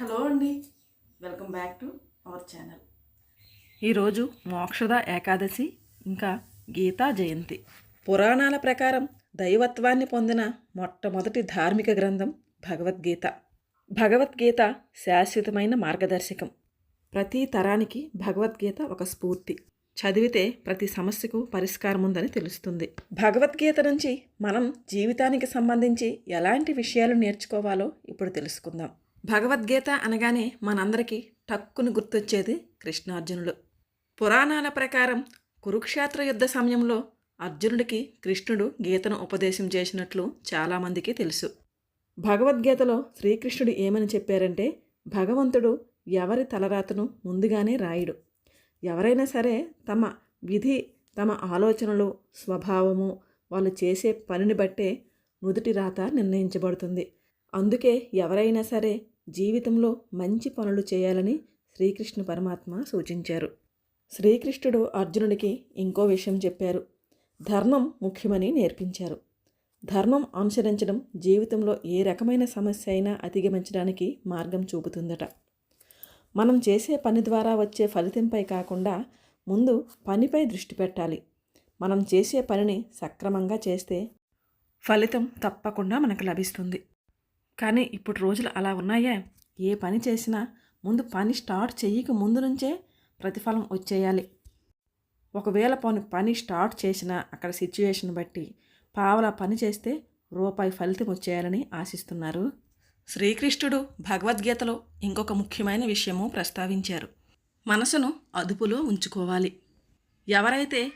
Hello అండి. Welcome back to our channel. ఈరోజు మోక్షద ఏకాదశి ఇంకా గీతా జయంతి. పురాణాల ప్రకారం దైవత్వాన్ని పొందిన మొట్టమొదటి ధార్మిక గ్రంథం భగవద్గీత. భగవద్గీత శాశ్వతమైన మార్గదర్శకం. ప్రతి తరానికి భగవద్గీత ఒక స్ఫూర్తి. చదివితే ప్రతి సమస్యకు పరిష్కారం ఉందని తెలుస్తుంది. భగవద్గీత నుంచి మనం జీవితానికి సంబంధించి ఎలాంటి విషయాలు నేర్చుకోవాలో ఇప్పుడు తెలుసుకుందాం. భగవద్గీత అనగానే మనందరికీ టక్కును గుర్తొచ్చేది కృష్ణార్జునులు పురాణాల ప్రకారం కురుక్షేత్ర యుద్ధ సమయంలో అర్జునుడికి కృష్ణుడు గీతను ఉపదేశం చేసినట్లు చాలామందికి తెలుసు. భగవద్గీతలో శ్రీకృష్ణుడు ఏమని చెప్పారంటే భగవంతుడు ఎవరి తలరాతను ముందుగానే రాయడు. ఎవరైనా సరే తమ విధి తమ ఆలోచనలు స్వభావము వాళ్ళు చేసే పనిని బట్టే నుదుటి రాత నిర్ణయించబడుతుంది. అందుకే ఎవరైనా సరే జీవితంలో మంచి పనులు చేయాలని శ్రీకృష్ణ పరమాత్మ సూచించారు. శ్రీకృష్ణుడు అర్జునుడికి ఇంకో విషయం చెప్పారు. ధర్మం ముఖ్యమని నేర్పించారు. ధర్మం అనుసరించడం జీవితంలో ఏ రకమైన సమస్య అయినా అధిగమించడానికి మార్గం చూపుతుందట. మనం చేసే పని ద్వారా వచ్చే ఫలితంపై కాకుండా ముందు పనిపై దృష్టి పెట్టాలి. మనం చేసే పనిని సక్రమంగా చేస్తే ఫలితం తప్పకుండా మనకు లభిస్తుంది. కానీ ఇప్పుడు రోజులు అలా ఉన్నాయా. ఏ పని చేసినా ముందు పని స్టార్ట్ చేయక ముందు నుంచే ప్రతిఫలం వచ్చేయాలి. ఒకవేళ పని పని స్టార్ట్ చేసినా అక్కడ సిచ్యువేషన్ బట్టి పావలా పని చేస్తే రూపాయి ఫలితం వచ్చేయాలని ఆశిస్తున్నారు. శ్రీకృష్ణుడు భగవద్గీతలో ఇంకొక ముఖ్యమైన విషయము ప్రస్తావించారు. మనసును అదుపులో ఉంచుకోవాలి. ఎవరైతే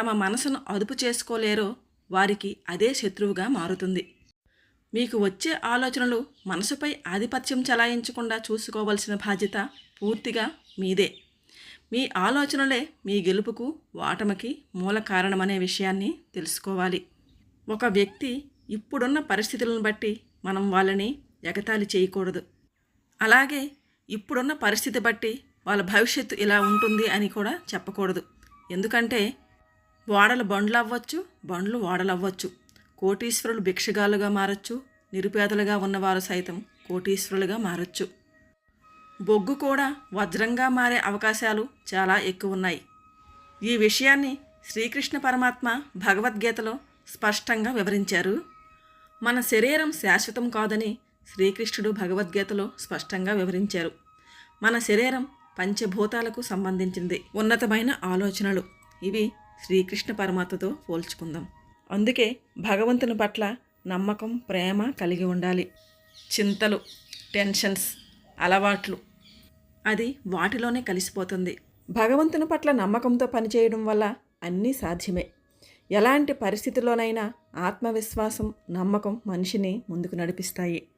తమ మనసును అదుపు చేసుకోలేరో వారికి అదే శత్రువుగా మారుతుంది. మీకు వచ్చే ఆలోచనలు మనసుపై ఆధిపత్యం చలాయించకుండా చూసుకోవలసిన బాధ్యత పూర్తిగా మీదే. మీ ఆలోచనలే మీ గెలుపుకు వాటమికి మూల కారణమనే విషయాన్ని తెలుసుకోవాలి. ఒక వ్యక్తి ఇప్పుడున్న పరిస్థితులను బట్టి మనం వాళ్ళని ఎగతాళి చేయకూడదు. అలాగే ఇప్పుడున్న పరిస్థితి బట్టి వాళ్ళ భవిష్యత్తు ఇలా ఉంటుంది అని కూడా చెప్పకూడదు. ఎందుకంటే ఓడలు బండ్లు అవ్వచ్చు బండ్లు ఓడలు అవ్వచ్చు కోటీశ్వరులు భిక్షగాలుగా మారచ్చు నిరుపేదలుగా ఉన్నవారు సైతం కోటీశ్వరులుగా మారచ్చు. బొగ్గు కూడా వజ్రంగా మారే అవకాశాలు చాలా ఎక్కువ ఉన్నాయి ఈ విషయాన్ని శ్రీకృష్ణ పరమాత్మ భగవద్గీతలో స్పష్టంగా వివరించారు. మన శరీరం శాశ్వతం కాదని శ్రీకృష్ణుడు భగవద్గీతలో స్పష్టంగా వివరించారు. మన శరీరం పంచభూతాలకు సంబంధించింది. ఉన్నతమైన ఆలోచనలు. ఇవి శ్రీకృష్ణ పరమాత్మతో పోల్చుకుందాం. అందుకే భగవంతుని పట్ల నమ్మకం ప్రేమ కలిగి ఉండాలి. చింతలు టెన్షన్స్ అలవాట్లు అది వాటిలోనే కలిసిపోతుంది. భగవంతుని పట్ల నమ్మకంతో పనిచేయడం వల్ల అన్నీ సాధ్యమే. ఎలాంటి పరిస్థితుల్లోనైనా ఆత్మవిశ్వాసం నమ్మకం మనిషిని ముందుకు నడిపిస్తాయి.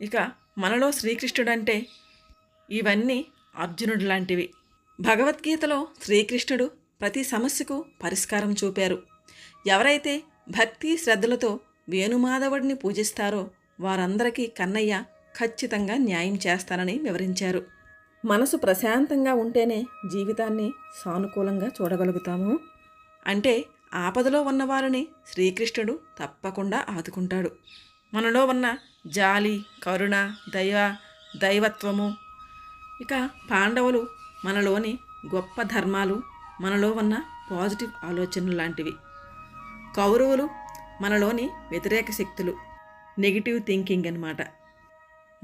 ఇక మనలో శ్రీకృష్ణుడంటే ఇవన్నీ అర్జునుడు లాంటివి. భగవద్గీతలో శ్రీకృష్ణుడు ప్రతి సమస్యకు పరిష్కారం చూపారు. ఎవరైతే భక్తి శ్రద్ధలతో వేణుమాధవుడిని పూజిస్తారో వారందరికీ కన్నయ్య ఖచ్చితంగా న్యాయం చేస్తానని వివరించారు. మనసు ప్రశాంతంగా ఉంటేనే జీవితాన్ని సానుకూలంగా చూడగలుగుతాము. అంటే ఆపదలో ఉన్నవారిని శ్రీకృష్ణుడు తప్పకుండా ఆదుకుంటాడు. మనలో ఉన్న జాలి కరుణ దయ దైవత్వము ఇక పాండవులు మనలోని గొప్ప ధర్మాలు మనలో ఉన్న పాజిటివ్ ఆలోచనలు లాంటివి. కౌరవులు మనలోని వ్యతిరేక శక్తులు. నెగిటివ్ థింకింగ్ అన్నమాట.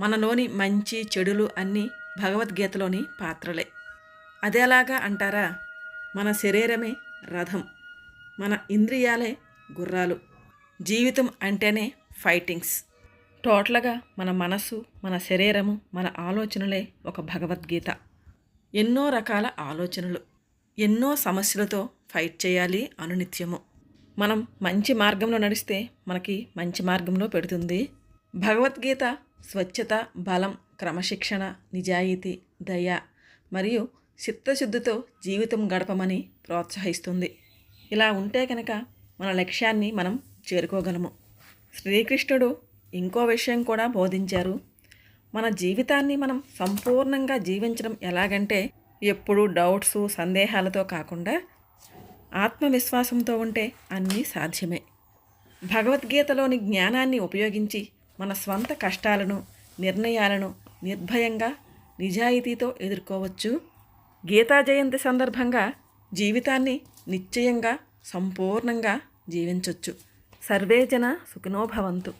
మనలోని మంచి చెడులు అన్నీ భగవద్గీతలోని పాత్రలే. అదేలాగా అంటారా? మన శరీరమే రథం. మన ఇంద్రియాలే గుర్రాలు. జీవితం అంటేనే ఫైటింగ్స్. టోటల్గా మన మనసు మన శరీరము మన ఆలోచనలే ఒక భగవద్గీత. ఎన్నో రకాల ఆలోచనలు. ఎన్నో సమస్యలతో ఫైట్ చేయాలి అనునిత్యము. మనం మంచి మార్గంలో నడిస్తే మనకి మంచి మార్గంలో పెడుతుంది. భగవద్గీత స్వచ్ఛత బలం క్రమశిక్షణ నిజాయితీ దయ మరియు చిత్తశుద్ధితో జీవితం గడపమని ప్రోత్సహిస్తుంది. ఇలా ఉంటే కనుక మన లక్ష్యాన్ని మనం చేరుకోగలము. శ్రీకృష్ణుడు ఇంకో విషయం కూడా బోధించారు. మన జీవితాన్ని మనం సంపూర్ణంగా జీవించడం ఎలాగంటే ఎప్పుడూ డౌట్స్ సందేహాలతో కాకుండా ఆత్మవిశ్వాసంతో ఉంటే అన్నీ సాధ్యమే. భగవద్గీతలోని జ్ఞానాన్ని ఉపయోగించి మన స్వంత కష్టాలను నిర్ణయాలను నిర్భయంగా నిజాయితీతో ఎదుర్కోవచ్చు. గీతా జయంతి సందర్భంగా జీవితాన్ని నిశ్చయంగా సంపూర్ణంగా జీవించవచ్చు సర్వేజన సుఖనోభవంతు సుఖినోభవంతు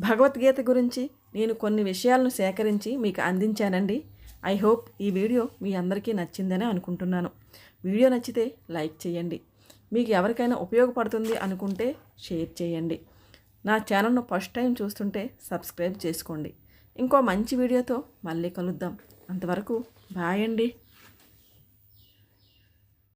భగవద్గీత గురించి నేను కొన్ని విషయాలను సేకరించి మీకు అందించానండి. ఐ హోప్ ఈ వీడియో మీ అందరికీ నచ్చిందని అనుకుంటున్నాను. వీడియో నచ్చితే లైక్ చేయండి. మీకు ఎవరికైనా ఉపయోగపడుతుంది అనుకుంటే షేర్ చేయండి. నా ఛానల్ను ఫస్ట్ టైం చూస్తుంటే సబ్స్క్రైబ్ చేసుకోండి. ఇంకో మంచి వీడియోతో మళ్ళీ కలుద్దాం. అంతవరకు బాయ్ అండి.